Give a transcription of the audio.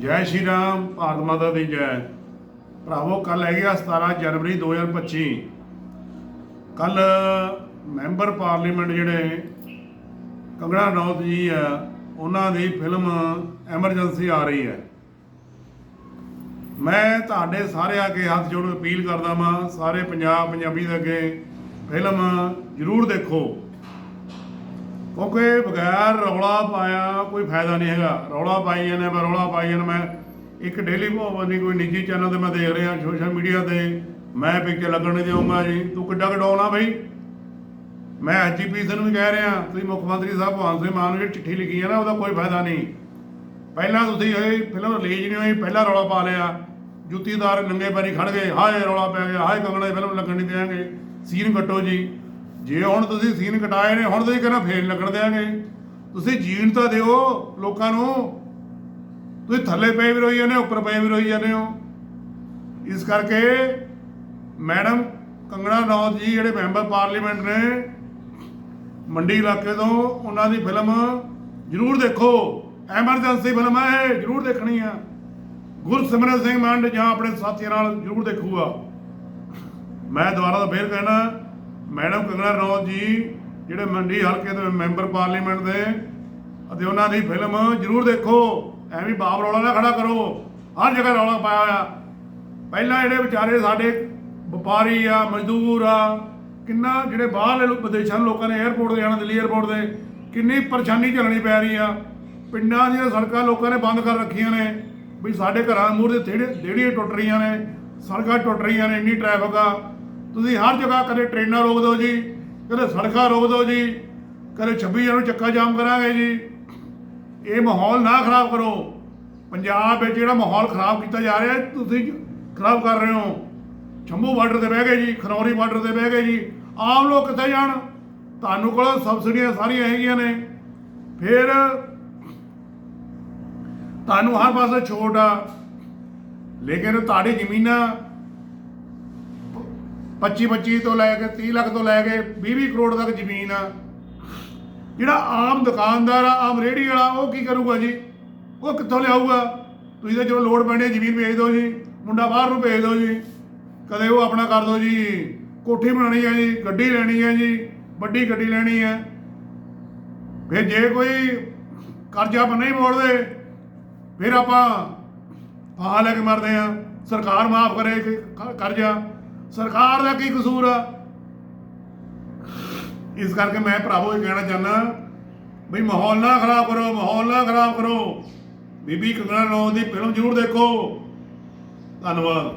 ਜੈ ਸ਼੍ਰੀ ਰਾਮ, ਭਾਰਤ ਮਾਤਾ ਦੀ ਜੈ। ਭਰਾਵੋ ਕੱਲ ਹੈਗੇ ਆ 17 ਜਨਵਰੀ 2025 ਕੱਲ ਮੈਂਬਰ ਪਾਰਲੀਮੈਂਟ ਜਿਹੜੇ ਕੰਗਣਾ ਰਣੌਤ ਜੀ ਆ, ਉਹਨਾਂ ਦੀ ਫਿਲਮ ਐਮਰਜੈਂਸੀ ਆ ਰਹੀ ਹੈ। ਮੈਂ ਤੁਹਾਡੇ ਸਾਰਿਆਂ ਅੱਗੇ ਹੱਥ ਜੋੜ ਅਪੀਲ ਕਰਦਾ ਵਾਂ, ਸਾਰੇ ਪੰਜਾਬ ਪੰਜਾਬੀ ਦੇ ਅੱਗੇ ਫਿਲਮ ਜ਼ਰੂਰ ਦੇਖੋ। ਕਿਉਂਕਿ ਬਗੈਰ ਰੌਲਾ ਪਾਇਆ ਕੋਈ ਫਾਇਦਾ ਨਹੀਂ ਹੈਗਾ। ਰੌਲਾ ਪਾਈ ਜਾਂਦੇ ਮੈਂ ਰੌਲਾ ਪਾਈ ਜਾਂਦਾ ਮੈਂ ਇੱਕ ਡੇਲੀ ਭਵਨ ਦੀ ਕੋਈ ਨਿੱਜੀ ਚੈਨਲ ਤੇ ਮੈਂ ਦੇਖ ਰਿਹਾ ਸੋਸ਼ਲ ਮੀਡੀਆ ਤੇ। ਮੈਂ ਪਿੱਛੇ ਲੱਗਣ ਨਹੀਂ ਦੇਵਾਂਗਾ ਜੀ। ਤੂੰ ਕਿੱਡਾ ਕਡਾਉਣਾ ਬਈ? ਮੈਂ ਐਜੀਪੀਸੀ ਨੂੰ ਵੀ ਕਹਿ ਰਿਹਾ, ਤੁਸੀਂ ਮੁੱਖ ਮੰਤਰੀ ਸਾਹਿਬ ਭਗਵੰਤ ਸਿੰਘ ਮਾਨ ਨੂੰ ਜਿਹੜੀ ਚਿੱਠੀ ਲਿਖੀ ਹੈ ਨਾ, ਉਹਦਾ ਕੋਈ ਫਾਇਦਾ ਨਹੀਂ। ਪਹਿਲਾਂ ਤੁਸੀਂ ਇਹ ਫਿਲਮ ਰਿਲੀਜ਼ ਨਹੀਂ ਹੋਈ, ਪਹਿਲਾਂ ਰੌਲਾ ਪਾ ਲਿਆ। ਜੁੱਤੀਦਾਰ ਨੰਗੇ ਪੈਰੀ ਖੜ ਗਏ, ਹਾਏ ਰੌਲਾ ਪੈ ਗਿਆ, ਹਾਏ ਕੰਗਣਾ ਦੀ ਫਿਲਮ ਲੱਗਣ ਨਹੀਂ ਦਿਆਂਗੇ। ਸੀਨ ਕੱਟੋ ਜੀ। ਜੇ ਹੁਣ ਤੁਸੀਂ ਸੀਨ ਕਟਾਏ ਨੇ, ਹੁਣ ਤੁਸੀਂ ਕਹਿੰਦਾ ਫੇਲ ਲੱਗਣ ਦਿਆਂਗੇ। ਤੁਸੀਂ ਜੀਣ ਤਾਂ ਦਿਓ ਲੋਕਾਂ ਨੂੰ। ਤੁਸੀਂ ਥੱਲੇ ਪਏ ਵੀ ਰੋਈ ਜਾਂਦੇ ਹੋ, ਉੱਪਰ ਪਏ ਵੀ ਰੋਈ ਜਾਂਦੇ ਹੋ। ਇਸ ਕਰਕੇ ਮੈਡਮ, ਕੰਗਣਾ ਰਣੌਤ ਜੀ ਜਿਹੜੇ ਮੈਂਬਰ ਪਾਰਲੀਮੈਂਟ ਨੇ, ਮੰਡੀ ਇਲਾਕੇ ਤੋਂ, ਉਹਨਾਂ ਦੀ ਫਿਲਮ ਜ਼ਰੂਰ ਦੇਖੋ। ਐਮਰਜੈਂਸੀ ਫਿਲਮ ਹੈ ਇਹ, ਜ਼ਰੂਰ ਦੇਖਣੀ ਆ। ਗੁਰਸਿਮਰਨ ਸਿੰਘ ਮੰਡ ਜਾਂ ਆਪਣੇ ਸਾਥੀਆਂ ਨਾਲ ਜ਼ਰੂਰ ਦੇਖੂਗਾ। ਮੈਂ ਦੁਬਾਰਾ ਤਾਂ ਫੇਰ ਕਹਿਣਾ ਮੈਡਮ ਕੰਗਣਾ ਰਣੌਤ ਜੀ, ਜਿਹੜੇ ਮੰਡੀ ਹਲਕੇ ਦੇ ਮੈਂਬਰ ਪਾਰਲੀਮੈਂਟ ਦੇ, ਅਤੇ ਉਹਨਾਂ ਦੀ ਫਿਲਮ ਜ਼ਰੂਰ ਦੇਖੋ। ਐਵੇਂ ਬਾਪ ਰੌਲਾ ਨਾ ਖੜਾ ਕਰੋ। ਹਰ ਜਗ੍ਹਾ ਰੌਲਾ ਪਾਇਆ ਹੋਇਆ। ਪਹਿਲਾਂ ਜਿਹੜੇ ਵਿਚਾਰੇ ਸਾਡੇ ਵਪਾਰੀ ਆ, ਮਜ਼ਦੂਰ ਆ, ਕਿੰਨਾ ਜਿਹੜੇ ਬਾਹਰਲੇ ਵਿਦੇਸ਼ਾਂ ਦੇ ਲੋਕਾਂ ਨੇ 에ਅਰਪੋਰਟ ਤੇ ਜਾਣਾ, ਦਿੱਲੀ 에ਅਰਪੋਰਟ ਤੇ ਕਿੰਨੀ ਪਰੇਸ਼ਾਨੀ ਝੱਲਣੀ ਪੈ ਰਹੀ ਆ। ਪਿੰਡਾਂ ਦੀਆਂ ਸੜਕਾਂ ਲੋਕਾਂ ਨੇ ਬੰਦ ਕਰ ਰੱਖੀਆਂ ਨੇ। ਵੀ ਸਾਡੇ ਘਰਾਂ ਮੂਹਰੇ ਦੇ ਥੇੜੇ ਦੇੜੀਆਂ ਟੁੱਟ ਰਹੀਆਂ ਨੇ। ਸੜਕਾਂ ਟੁੱਟ ਰਹੀਆਂ ਨੇ, ਇੰਨੀ ਟ੍ਰੈਫਿਕ ਆ। ਤੁਸੀਂ ਹਰ ਜਗ੍ਹਾ ਕਦੇ ਟ੍ਰੇਨਾਂ ਰੋਕ ਦਿਓ ਜੀ, ਕਦੇ ਸੜਕਾਂ ਰੋਕ ਦਿਓ ਜੀ, ਕਦੇ 26 ਨੂੰ ਚੱਕਾ ਜਾਮ ਕਰਾਂਗੇ ਜੀ। ਇਹ ਮਾਹੌਲ ਨਾ ਖਰਾਬ ਕਰੋ। ਪੰਜਾਬ ਵਿੱਚ ਜਿਹੜਾ ਮਾਹੌਲ ਖਰਾਬ ਕੀਤਾ ਜਾ ਰਿਹਾ, ਤੁਸੀਂ ਖਰਾਬ ਕਰ ਰਹੇ ਹੋ। ਸ਼ੰਭੂ ਬਾਰਡਰ ਤੇ ਬਹਿ ਗਏ ਜੀ ਖਨੌਰੀ ਬਾਰਡਰ ਤੇ ਬਹਿ ਗਏ ਜੀ। ਆਮ ਲੋਕ ਕਿੱਥੇ ਜਾਣ? ਤੁਹਾਨੂੰ ਕੋਲ ਸਬਸਿਡੀਆਂ ਸਾਰੀਆਂ ਹੈਗੀਆਂ ਨੇ। ਫਿਰ ਤੁਹਾਨੂੰ ਹਰ ਪਾਸੇ ਛੋਟ ਆ। ਲੇਕਿਨ ਤੁਹਾਡੀ ਜ਼ਮੀਨਾਂ 25 25 ਤੋਂ ਲੈ ਕੇ 30 ਲੱਖ ਤੋਂ ਲੈ ਕੇ 20 20 ਕਰੋੜ ਤੱਕ ਜ਼ਮੀਨ ਆ। ਜਿਹੜਾ ਆਮ ਦੁਕਾਨਦਾਰ ਆ, ਆਮ ਰੇਹੜੀ ਵਾਲਾ, ਉਹ ਕੀ ਕਰੂਗਾ ਜੀ? ਉਹ ਕਿੱਥੋਂ ਲਿਆਊਗਾ? ਤੁਸੀਂ ਤਾਂ ਜਦੋਂ ਲੋੜ ਪੈਣੀ ਜ਼ਮੀਨ ਵੇਚ ਦਿਓ ਜੀ। ਮੁੰਡਾ ਬਾਹਰ ਨੂੰ ਭੇਜ ਦਿਓ ਜੀ। ਕਦੇ ਉਹ ਆਪਣਾ ਕਰ ਦਿਓ ਜੀ। ਕੋਠੀ ਬਣਾਉਣੀ ਹੈ ਜੀ, ਗੱਡੀ ਲੈਣੀ ਹੈ ਜੀ। ਵੱਡੀ ਗੱਡੀ ਲੈਣੀ ਹੈ। ਫਿਰ ਜੇ ਕੋਈ ਕਰਜ਼ਾ ਆਪਾਂ ਨਹੀਂ ਮੋੜਦੇ, ਫਿਰ ਆਪਾਂ ਫਾਹਾ ਲੈ ਕੇ ਮਰਦੇ ਆ ਸਰਕਾਰ ਮਾਫ ਕਰੇ ਕਿ ਕ- ਕਰਜ਼ਾ। ਸਰਕਾਰ ਦਾ ਕੀ ਕਸੂਰ ਆ? ਇਸ ਕਰਕੇ ਮੈਂ ਭਰਾਵੋ ਇਹ ਕਹਿਣਾ ਚਾਹੁੰਦਾ ਵੀ ਮਾਹੌਲ ਨਾ ਖਰਾਬ ਕਰੋ, ਮਾਹੌਲ ਨਾ ਖਰਾਬ ਕਰੋ। ਬੀਬੀ ਕੰਗਣਾ ਰਣੌਤ ਦੀ ਫਿਲਮ ਜ਼ਰੂਰ ਦੇਖੋ। ਧੰਨਵਾਦ।